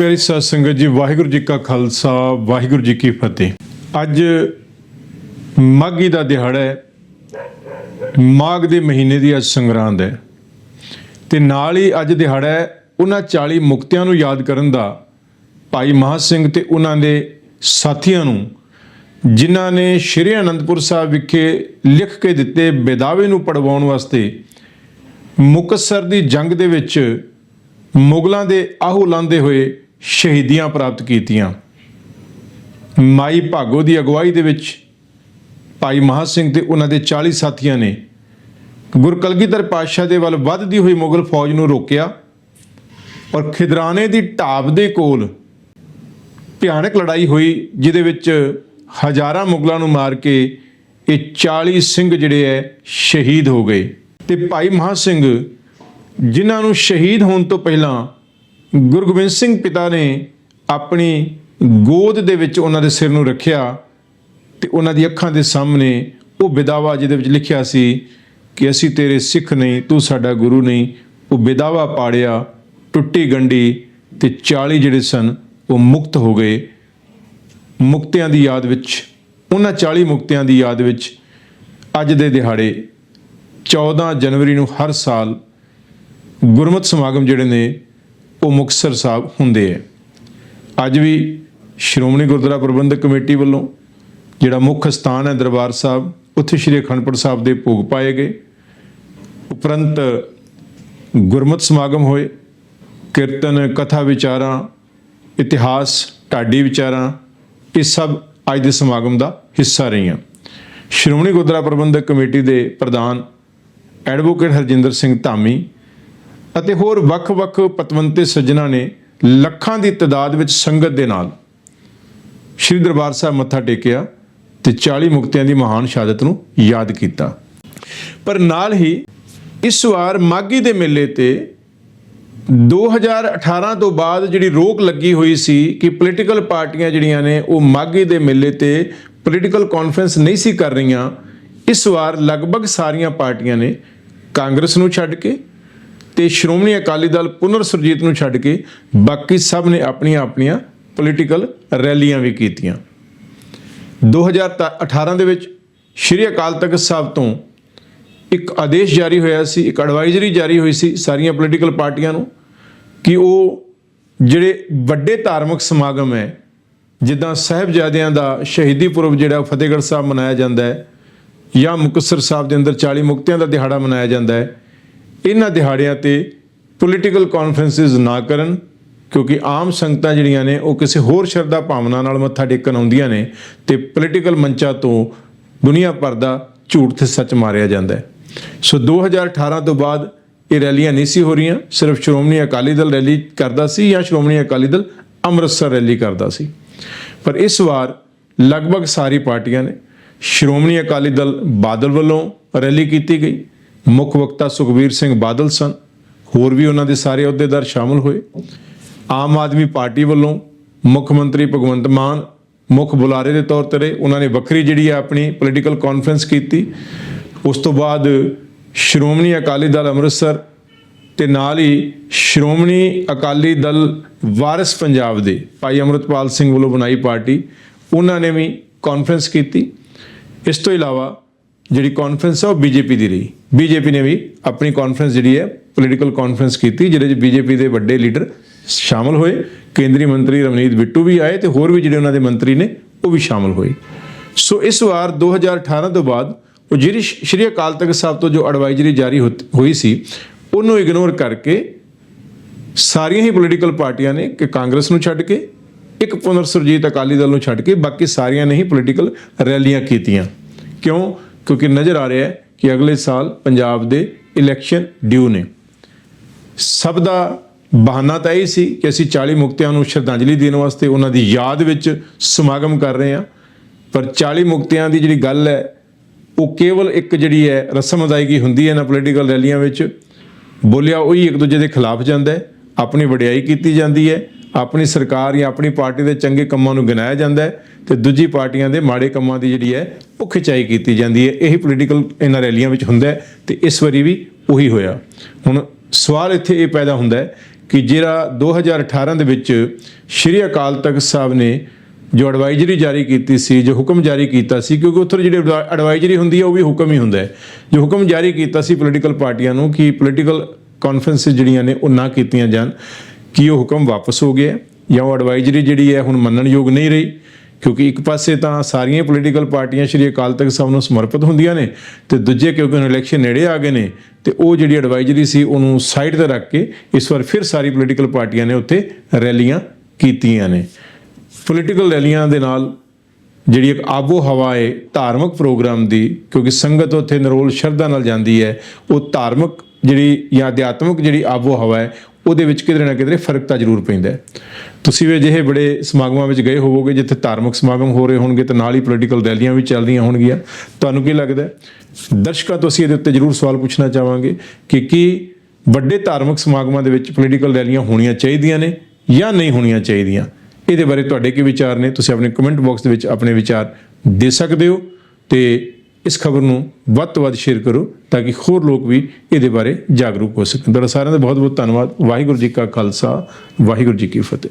ਪਿਆਰੀ ਸਾਧ ਸੰਗਤ ਜੀ, ਵਾਹਿਗੁਰੂ ਜੀ ਕਾ ਖਾਲਸਾ, ਵਾਹਿਗੁਰੂ ਜੀ ਕੀ ਫਤਿਹ। ਅੱਜ ਮਾਘੀ ਦਾ ਦਿਹਾੜਾ ਹੈ। ਮਾਘ ਦੇ ਮਹੀਨੇ ਦੀ ਅੱਜ ਸੰਗਰਾਂਦ ਹੈ। ਤੇ ਨਾਲ ਹੀ ਅੱਜ ਦਿਹਾੜਾ ਹੈ ਉਹਨਾਂ 40 ਮੁਕਤਿਆਂ ਨੂੰ ਯਾਦ ਕਰਨ ਦਾ। ਭਾਈ ਮਹਾਂ ਸਿੰਘ ਤੇ ਉਹਨਾਂ ਦੇ ਸਾਥੀਆਂ ਨੂੰ, ਜਿਨ੍ਹਾਂ ਨੇ ਸ਼੍ਰੀ ਅਨੰਦਪੁਰ ਸਾਹਿਬ ਵਿਖੇ ਲਿਖ ਕੇ ਦਿੱਤੇ ਬੇਦਾਵੇ ਨੂੰ ਪੜਵਾਉਣ ਵਾਸਤੇ, ਮੁਕਤਸਰ ਦੀ ਜੰਗ ਦੇ ਵਿੱਚ ਮੁਗਲਾਂ ਦੇ ਆਹੂ ਲਾਂਦੇ ਹੋਏ ਸ਼ਹੀਦੀਆਂ ਪ੍ਰਾਪਤ ਕੀਤੀਆਂ। ਮਾਈ ਭਾਗੋ ਦੀ ਅਗਵਾਈ ਦੇ ਵਿੱਚ ਭਾਈ ਮਹਾਂ ਸਿੰਘ ਤੇ ਉਹਨਾਂ ਦੇ 40 ਸਾਥੀਆਂ ਨੇ ਗੁਰਕਲਗੀਧਰ ਪਾਤਸ਼ਾਹ ਦੇ ਵੱਲ ਵੱਧਦੀ ਹੋਈ ਮੁਗਲ ਫੌਜ ਨੂੰ ਰੋਕਿਆ ਔਰ ਖਿਦਰਾਣੇ ਦੀ ਢਾਬ ਦੇ ਕੋਲ ਭਿਆਨਕ ਲੜਾਈ ਹੋਈ, ਜਿਹਦੇ ਵਿੱਚ ਹਜ਼ਾਰਾਂ ਮੁਗਲਾਂ ਨੂੰ ਮਾਰ ਕੇ ਇਹ 40 ਸਿੰਘ ਜਿਹੜੇ ਐ ਸ਼ਹੀਦ ਹੋ ਗਏ। ਤੇ ਭਾਈ ਮਹਾਂ ਸਿੰਘ, ਜਿਨ੍ਹਾਂ ਨੂੰ ਸ਼ਹੀਦ ਹੋਣ ਤੋਂ ਪਹਿਲਾਂ ਗੁਰੂ ਗੋਬਿੰਦ ਸਿੰਘ ਪਿਤਾ ਨੇ ਆਪਣੀ ਗੋਦ ਦੇ ਵਿੱਚ ਉਹਨਾਂ ਦੇ ਸਿਰ ਨੂੰ ਰੱਖਿਆ ਤੇ ਉਹਨਾਂ ਦੀ ਅੱਖਾਂ ਦੇ ਸਾਹਮਣੇ ਉਹ ਵਿਦਾਵਾ ਜਿਹਦੇ ਵਿੱਚ ਲਿਖਿਆ ਸੀ ਕਿ ਅਸੀਂ ਤੇਰੇ ਸਿੱਖ ਨਹੀਂ, ਤੂੰ ਸਾਡਾ ਗੁਰੂ ਨਹੀਂ। ਉਹ ਵਿਦਾਵਾ ਪਾੜਿਆ, ਟੁੱਟੀ ਗੰਢੀ ਤੇ 40 ਜਿਹੜੇ ਸਨ, ਉਹ ਮੁਕਤ ਹੋ ਗਏ। ਮੁਕਤਿਆਂ ਦੀ ਯਾਦ ਵਿੱਚ, ਉਹਨਾਂ 40 ਮੁਕਤਿਆਂ ਦੀ ਯਾਦ ਵਿੱਚ ਅੱਜ ਦੇ ਦਿਹਾੜੇ 14 ਜਨਵਰੀ ਨੂੰ ਹਰ ਸਾਲ ਗੁਰਮਤਿ ਸਮਾਗਮ ਜਿਹੜੇ ਨੇ ਉਹ ਮੁਕਤਸਰ ਸਾਹਿਬ ਹੁੰਦੇ ਹੈ ਅੱਜ ਵੀ ਸ਼੍ਰੋਮਣੀ ਗੁਰਦੁਆਰਾ ਪ੍ਰਬੰਧਕ ਕਮੇਟੀ ਵੱਲੋਂ ਜਿਹੜਾ ਮੁੱਖ ਸਥਾਨ ਹੈ ਦਰਬਾਰ ਸਾਹਿਬ, ਉੱਥੇ ਸ਼੍ਰੀ ਅਖੰਡਪੁਰ ਸਾਹਿਬ ਦੇ ਭੋਗ ਪਾਏ ਗਏ। ਉਪਰੰਤ ਗੁਰਮਤਿ ਸਮਾਗਮ ਹੋਏ, ਕੀਰਤਨ, ਕਥਾ ਵਿਚਾਰਾਂ, ਇਤਿਹਾਸ, ਢਾਡੀ ਵਿਚਾਰਾਂ, ਇਹ ਸਭ ਅੱਜ ਦੇ ਸਮਾਗਮ ਦਾ ਹਿੱਸਾ ਰਹੀਆਂ। ਸ਼੍ਰੋਮਣੀ ਗੁਰਦੁਆਰਾ ਪ੍ਰਬੰਧਕ ਕਮੇਟੀ ਦੇ ਪ੍ਰਧਾਨ ਐਡਵੋਕੇਟ ਹਰਜਿੰਦਰ ਸਿੰਘ ਧਾਮੀ ਅਤੇ ਹੋਰ ਵੱਖ-ਵੱਖ ਪਤਵੰਤੇ ਸੱਜਣਾ ਨੇ ਲੱਖਾਂ ਦੀ ਤਦਾਦ ਵਿੱਚ ਸੰਗਤ ਦੇ ਨਾਲ ਸ਼੍ਰੀ ਦਰਬਾਰ ਸਾਹਿਬ ਮੱਥਾ ਟੇਕਿਆ ਤੇ 40 ਮੁਕਤਿਆਂ ਦੀ ਮਹਾਨ ਸ਼ਹਾਦਤ ਨੂੰ ਯਾਦ ਕੀਤਾ। ਪਰ ਨਾਲ ਹੀ ਇਸ ਵਾਰ ਮਾਗੀ ਦੇ ਮੇਲੇ ਤੇ 2018 ਤੋਂ ਬਾਅਦ ਜਿਹੜੀ ਰੋਕ ਲੱਗੀ ਹੋਈ ਸੀ ਕਿ ਪੋਲੀਟੀਕਲ ਪਾਰਟੀਆਂ ਜਿਹੜੀਆਂ ਨੇ ਉਹ ਮਾਗੀ ਦੇ ਮੇਲੇ ਤੇ ਪੋਲੀਟੀਕਲ ਕਾਨਫਰੰਸ ਨਹੀਂ ਸੀ ਕਰ ਰਹੀਆਂ, ਇਸ ਵਾਰ ਲਗਭਗ ਸਾਰੀਆਂ ਪਾਰਟੀਆਂ ਨੇ ਕਾਂਗਰਸ ਨੂੰ ਛੱਡ ਕੇ ਤੇ ਸ਼੍ਰੋਮਣੀ ਅਕਾਲੀ ਦਲ ਪੁਨਰ ਸੁਰਜੀਤ ਨੂੰ ਛੱਡ ਕੇ ਬਾਕੀ ਸਭ ਨੇ ਆਪਣੀਆਂ ਆਪਣੀਆਂ ਪੋਲੀਟੀਕਲ ਰੈਲੀਆਂ ਵੀ ਕੀਤੀਆਂ। 2018 ਦੇ ਵਿੱਚ ਸ਼੍ਰੀ ਅਕਾਲ ਤਖਤ ਸਾਹਿਬ ਤੋਂ ਇੱਕ ਆਦੇਸ਼ ਜਾਰੀ ਹੋਇਆ ਸੀ, ਇੱਕ ਐਡਵਾਈਜ਼ਰੀ ਜਾਰੀ ਹੋਈ ਸੀ ਸਾਰੀਆਂ ਪੋਲੀਟੀਕਲ ਪਾਰਟੀਆਂ ਨੂੰ ਕਿ ਉਹ ਜਿਹੜੇ ਵੱਡੇ ਧਾਰਮਿਕ ਸਮਾਗਮ ਹੈ, ਜਿੱਦਾਂ ਸਾਹਿਬਜ਼ਾਦਿਆਂ ਦਾ ਸ਼ਹੀਦੀ ਪੁਰਬ ਜਿਹੜਾ ਫਤਿਹਗੜ੍ਹ ਸਾਹਿਬ ਮਨਾਇਆ ਜਾਂਦਾ ਹੈ ਜਾਂ ਮੁਕਤਸਰ ਸਾਹਿਬ ਦੇ ਅੰਦਰ 40 ਮੁਕਤਿਆਂ ਦਾ ਦਿਹਾੜਾ ਮਨਾਇਆ ਜਾਂਦਾ ਹੈ ਇਹਨਾਂ ਦਿਹਾੜਿਆਂ ਤੇ ਪੋਲੀਟੀਕਲ ਕਾਨਫਰੰਸਿਸ ਨਾ ਕਰਨ, ਕਿਉਂਕਿ ਆਮ ਸੰਗਤਾਂ ਜਿਹੜੀਆਂ ਨੇ ਉਹ ਕਿਸੇ ਹੋਰ ਸ਼ਰਧਾ ਭਾਵਨਾ ਨਾਲ ਮੱਥਾ ਟੇਕਣ ਆਉਂਦੀਆਂ ਨੇ ਤੇ ਪੋਲੀਟੀਕਲ ਮੰਚਾਂ ਤੋਂ ਦੁਨੀਆ ਭਰ ਦਾ ਝੂਠ ਤੇ ਸੱਚ ਮਾਰਿਆ ਜਾਂਦਾ ਹੈ। ਸੋ 2018 ਤੋਂ ਬਾਅਦ ਇਹ ਰੈਲੀਆਂ ਨਹੀਂ ਸੀ ਹੋ ਰਹੀਆਂ, ਸਿਰਫ ਸ਼੍ਰੋਮਣੀ ਅਕਾਲੀ ਦਲ ਰੈਲੀ ਕਰਦਾ ਸੀ ਜਾਂ ਸ਼੍ਰੋਮਣੀ ਅਕਾਲੀ ਦਲ ਅੰਮ੍ਰਿਤਸਰ ਰੈਲੀ ਕਰਦਾ ਸੀ। ਪਰ ਇਸ ਵਾਰ ਲਗਭਗ ਸਾਰੀ ਪਾਰਟੀਆਂ ਨੇ ਸ਼੍ਰੋਮਣੀ ਅਕਾਲੀ ਦਲ ਬਾਦਲ ਵੱਲੋਂ ਰੈਲੀ ਕੀਤੀ ਗਈ। ਮੁੱਖ ਵਕਤਾ ਸੁਖਬੀਰ ਸਿੰਘ ਬਾਦਲ ਸਨ। ਹੋਰ ਵੀ ਉਹਨਾਂ ਦੇ ਸਾਰੇ ਅਹੁਦੇਦਾਰ ਸ਼ਾਮਲ ਹੋਏ। ਆਮ ਆਦਮੀ ਪਾਰਟੀ ਵੱਲੋਂ ਮੁੱਖ ਮੰਤਰੀ ਭਗਵੰਤ ਮਾਨ ਮੁੱਖ ਬੁਲਾਰੇ ਦੇ ਤੌਰ ਤੇ ਉਹਨਾਂ ਨੇ ਵੱਖਰੀ ਜਿਹੜੀ ਹੈ ਆਪਣੀ ਪੋਲੀਟੀਕਲ ਕਾਨਫਰੰਸ ਕੀਤੀ। ਉਸ ਤੋਂ ਬਾਅਦ ਸ਼੍ਰੋਮਣੀ ਅਕਾਲੀ ਦਲ ਅੰਮ੍ਰਿਤਸਰ ਤੇ ਨਾਲ ਹੀ ਸ਼੍ਰੋਮਣੀ ਅਕਾਲੀ ਦਲ ਵਾਰਿਸ ਪੰਜਾਬ ਦੇ ਭਾਈ ਅਮਰਤਪਾਲ ਸਿੰਘ ਵੱਲੋਂ ਬਣਾਈ ਪਾਰਟੀ। ਉਹਨਾਂ ਨੇ ਵੀ ਕਾਨਫਰੰਸ ਕੀਤੀ। ਇਸ ਤੋਂ ਇਲਾਵਾ ਜਿਹੜੀ ਕਾਨਫਰੰਸ ਆ ਉਹ ਬੀਜੇਪੀ ਦੀ ਰਹੀ। ਬੀਜੇਪੀ ਨੇ ਵੀ ਆਪਣੀ ਕਾਨਫਰੰਸ ਜਿਹੜੀ ਹੈ ਪੋਲੀਟੀਕਲ ਕਾਨਫਰੰਸ ਕੀਤੀ, ਜਿਹਦੇ ਵਿੱਚ ਬੀਜੇਪੀ ਦੇ ਵੱਡੇ ਲੀਡਰ ਸ਼ਾਮਲ ਹੋਏ। ਕੇਂਦਰੀ ਮੰਤਰੀ ਰਵਨੀਤ ਬਿੱਟੂ ਵੀ ਆਏ ਤੇ ਹੋਰ ਵੀ ਜਿਹੜੇ ਉਹਨਾਂ ਦੇ ਮੰਤਰੀ ਨੇ, ਉਹ ਵੀ ਸ਼ਾਮਲ ਹੋਏ। ਸੋ ਇਸ ਵਾਰ 2018 ਤੋਂ ਬਾਅਦ ਉਹ ਜਿਹੜੀ ਸ਼੍ਰੀ ਅਕਾਲ ਤਖਤ ਸਾਹਿਬ ਤੋਂ ਜੋ ਐਡਵਾਈਜ਼ਰੀ ਜਾਰੀ ਹੋਤ- ਹੋਈ ਸੀ, ਉਹਨੂੰ ਇਗਨੋਰ ਕਰਕੇ ਸਾਰੀਆਂ ਹੀ ਪੋਲੀਟੀਕਲ ਪਾਰਟੀਆਂ ਨੇ ਕਿ ਕਾਂਗਰਸ ਨੂੰ ਛੱਡ ਕੇ, ਇੱਕ ਪੁਨਰ ਸੁਰਜੀਤ ਅਕਾਲੀ ਦਲ ਨੂੰ ਛੱਡ ਕੇ, ਬਾਕੀ ਸਾਰੀਆਂ ਨੇ ਹੀ ਪੋਲੀਟੀਕਲ ਰੈਲੀਆਂ ਕੀਤੀਆਂ। ਕਿਉਂ? ਕਿਉਂਕਿ ਨਜ਼ਰ ਆ ਰਿਹਾ ਹੈ ਕਿ ਅਗਲੇ ਸਾਲ ਪੰਜਾਬ ਦੇ ਇਲੈਕਸ਼ਨ ਡਿਊ ਨੇ। ਸਭ ਦਾ ਬਹਾਨਾ ਤਾਂ ਇਹ ਸੀ ਕਿ ਅਸੀਂ 40 ਮੁਕਤਿਆਂ ਨੂੰ ਸ਼ਰਧਾਂਜਲੀ ਦੇਣ ਵਾਸਤੇ ਉਹਨਾਂ ਦੀ ਯਾਦ ਵਿੱਚ ਸਮਾਗਮ ਕਰ ਰਹੇ ਹਾਂ। ਪਰ 40 ਮੁਕਤਿਆਂ ਦੀ ਜਿਹੜੀ ਗੱਲ ਹੈ, ਉਹ ਕੇਵਲ ਇੱਕ ਜਿਹੜੀ ਹੈ, ਰਸਮ ਅਦਾਇਗੀ ਹੁੰਦੀ ਹੈ ਨਾ ਪੋਲੀਟੀਕਲ ਰੈਲੀਆਂ ਵਿੱਚ। ਬੋਲਿਆ ਉਹੀ ਇੱਕ ਦੂਜੇ ਦੇ ਖਿਲਾਫ ਜਾਂਦਾ ਹੈ, ਆਪਣੀ ਵਡਿਆਈ ਕੀਤੀ ਜਾਂਦੀ ਹੈ। ਆਪਣੀ ਸਰਕਾਰ ਜਾਂ ਆਪਣੀ ਪਾਰਟੀ ਦੇ ਚੰਗੇ ਕੰਮਾਂ ਨੂੰ ਗਿਣਾਇਆ ਜਾਂਦਾ ਹੈ ਤੇ ਦੂਜੀ ਪਾਰਟੀਆਂ ਦੇ ਮਾੜੇ ਕੰਮਾਂ ਦੀ ਜਿਹੜੀ ਹੈ ਉਹ ਖਿਚਾਈ ਕੀਤੀ ਜਾਂਦੀ ਹੈ। ਇਹੀ ਪੋਲੀਟੀਕਲ ਇਹਨਾਂ ਰੈਲੀਆਂ ਵਿੱਚ ਹੁੰਦਾ ਹੈ ਤੇ ਇਸ ਵਾਰੀ ਵੀ ਉਹੀ ਹੋਇਆ। ਹੁਣ ਸਵਾਲ ਇੱਥੇ ਇਹ ਪੈਦਾ ਹੁੰਦਾ ਕਿ ਜਿਹੜਾ 2018 ਦੇ ਵਿੱਚ ਸ਼੍ਰੀ ਅਕਾਲ ਤਖਤ ਸਾਹਿਬ ਨੇ ਜੋ ਐਡਵਾਈਜ਼ਰੀ ਜਾਰੀ ਕੀਤੀ ਸੀ, ਜੋ ਹੁਕਮ ਜਾਰੀ ਕੀਤਾ ਸੀ, ਕਿਉਂਕਿ ਉੱਥੇ ਜਿਹੜੀ ਐਡਵਾਈਜ਼ਰੀ ਹੁੰਦੀ ਹੈ ਉਹ ਵੀ ਹੁਕਮ ਹੀ ਹੁੰਦਾ ਹੈ। ਜੋ ਹੁਕਮ ਜਾਰੀ ਕੀਤਾ ਸੀ ਪੋਲੀਟੀਕਲ ਪਾਰਟੀਆਂ ਨੂੰ ਕਿ ਪੋਲੀਟੀਕਲ ਕਾਨਫਰੰਸਿਸ ਜਿਹੜੀਆਂ ਨੇ ਉਹ ਨਾ ਕੀਤੀਆਂ ਜਾਣ। ਕਿ ਉਹ ਹੁਕਮ ਵਾਪਸ ਹੋ ਗਿਆ ਜਾਂ ਉਹ ਐਡਵਾਈਜ਼ਰੀ ਜਿਹੜੀ ਹੈ ਹੁਣ ਮੰਨਣਯੋਗ ਨਹੀਂ ਰਹੀ? ਕਿਉਂਕਿ ਇੱਕ ਪਾਸੇ ਤਾਂ ਸਾਰੀਆਂ ਪੋਲੀਟੀਕਲ ਪਾਰਟੀਆਂ ਸ਼੍ਰੀ ਅਕਾਲ ਤਖਤ ਸਾਹਿਬ ਨੂੰ ਸਮਰਪਿਤ ਹੁੰਦੀਆਂ ਨੇ ਤੇ ਦੂਜੇ ਕਿਉਂਕਿ ਹੁਣ ਇਲੈਕਸ਼ਨ ਨੇੜੇ ਆ ਗਏ ਨੇ ਤੇ ਉਹ ਜਿਹੜੀ ਐਡਵਾਈਜ਼ਰੀ ਸੀ ਉਹਨੂੰ ਸਾਈਡ ਤੇ ਰੱਖ ਕੇ ਇਸ ਵਾਰ ਫਿਰ ਸਾਰੀ ਪੋਲੀਟੀਕਲ ਪਾਰਟੀਆਂ ਨੇ ਉੱਥੇ ਰੈਲੀਆਂ ਕੀਤੀਆਂ ਨੇ। ਪੋਲੀਟੀਕਲ ਰੈਲੀਆਂ ਦੇ ਨਾਲ ਜਿਹੜੀ ਇੱਕ ਆਬੋ ਹਵਾ ਹੈ, ਧਾਰਮਿਕ ਪ੍ਰੋਗਰਾਮ ਦੀ, ਕਿਉਂਕਿ ਸੰਗਤ ਉੱਥੇ ਨਿਰੋਲ ਸ਼ਰਧਾ ਨਾਲ ਜਾਂਦੀ ਹੈ, ਉਹ ਧਾਰਮਿਕ ਜਿਹੜੀ ਜਾਂ ਅਧਿਆਤਮਿਕ ਜਿਹੜੀ ਆਬੋ ਹਵਾ ਹੈ ਉਹਦੇ ਵਿੱਚ ਕਿਧਰੇ ਨਾ ਕਿਧਰੇ ਫ਼ਰਕ ਤਾਂ ਜ਼ਰੂਰ ਪੈਂਦਾ ਤੁਸੀਂ ਵੀ ਅਜਿਹੇ ਬੜੇ ਸਮਾਗਮਾਂ ਵਿੱਚ ਗਏ ਹੋਵੋਗੇ, ਜਿੱਥੇ ਧਾਰਮਿਕ ਸਮਾਗਮ ਹੋ ਰਹੇ ਹੋਣਗੇ, ਤੇ ਨਾਲ ਹੀ ਪੋਲੀਟੀਕਲ ਰੈਲੀਆਂ ਵੀ ਚੱਲ ਰਹੀਆਂ ਹੋਣਗੀਆਂ। ਤੁਹਾਨੂੰ ਕੀ ਲੱਗਦਾ ਦਰਸ਼ਕਾਂ ਤੋਂ ਅਸੀਂ ਇਹਦੇ ਉੱਤੇ ਜ਼ਰੂਰ ਸਵਾਲ ਪੁੱਛਣਾ ਚਾਹਾਂਗੇ ਕਿ ਕੀ ਵੱਡੇ ਧਾਰਮਿਕ ਸਮਾਗਮਾਂ ਦੇ ਵਿੱਚ ਪੋਲੀਟੀਕਲ ਰੈਲੀਆਂ ਹੋਣੀਆਂ ਚਾਹੀਦੀਆਂ ਨੇ ਜਾਂ ਨਹੀਂ ਹੋਣੀਆਂ ਚਾਹੀਦੀਆਂ? ਇਹਦੇ ਬਾਰੇ ਤੁਹਾਡੇ ਕੀ ਵਿਚਾਰ ਨੇ? ਤੁਸੀਂ ਆਪਣੇ ਕਮੈਂਟ ਬਾਕਸ ਦੇ ਵਿੱਚ ਆਪਣੇ ਵਿਚਾਰ ਦੇ ਸਕਦੇ ਹੋ ਤੇ ਇਸ ਖਬਰ ਨੂੰ ਵੱਧ ਤੋਂ ਵੱਧ ਸ਼ੇਅਰ ਕਰੋ ਤਾਂ ਕਿ ਹੋਰ ਲੋਕ ਵੀ ਇਹਦੇ ਬਾਰੇ ਜਾਗਰੂਕ ਹੋ ਸਕਣ। ਤੁਹਾਡਾ ਸਾਰਿਆਂ ਦਾ ਬਹੁਤ ਬਹੁਤ ਧੰਨਵਾਦ। ਵਾਹਿਗੁਰੂ ਜੀ ਕਾ ਖਾਲਸਾ, ਵਾਹਿਗੁਰੂ ਜੀ ਕੀ ਫਤਿਹ।